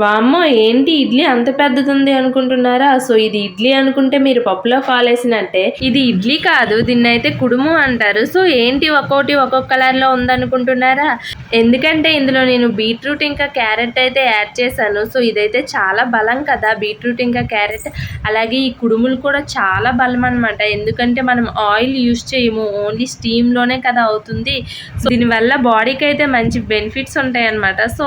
వామ్మో ఏంటి ఇడ్లీ అంత పెద్దది అనుకుంటున్నారా? సో ఇది ఇడ్లీ అనుకుంటే మీరు పప్పులో కాలేసినట్టే. ఇది ఇడ్లీ కాదు దీన్ని అయితే కుడుము అంటారు. సో ఏంటి ఒక్కోటి ఒక్కొక్క కలర్లో ఉందనుకుంటున్నారా? ఎందుకంటే ఇందులో నేను బీట్రూట్ ఇంకా క్యారెట్ అయితే యాడ్ చేశాను. సో ఇదైతే చాలా బలం కదా బీట్రూట్ ఇంకా క్యారెట్. అలాగే ఈ కుడుములు కూడా చాలా బలం అనమాట ఎందుకంటే మనం ఆయిల్ యూస్ చేయము ఓన్లీ స్టీమ్లోనే కదా అవుతుంది. సో దీనివల్ల బాడీకి అయితే మంచి బెనిఫిట్స్ ఉంటాయి అనమాట సో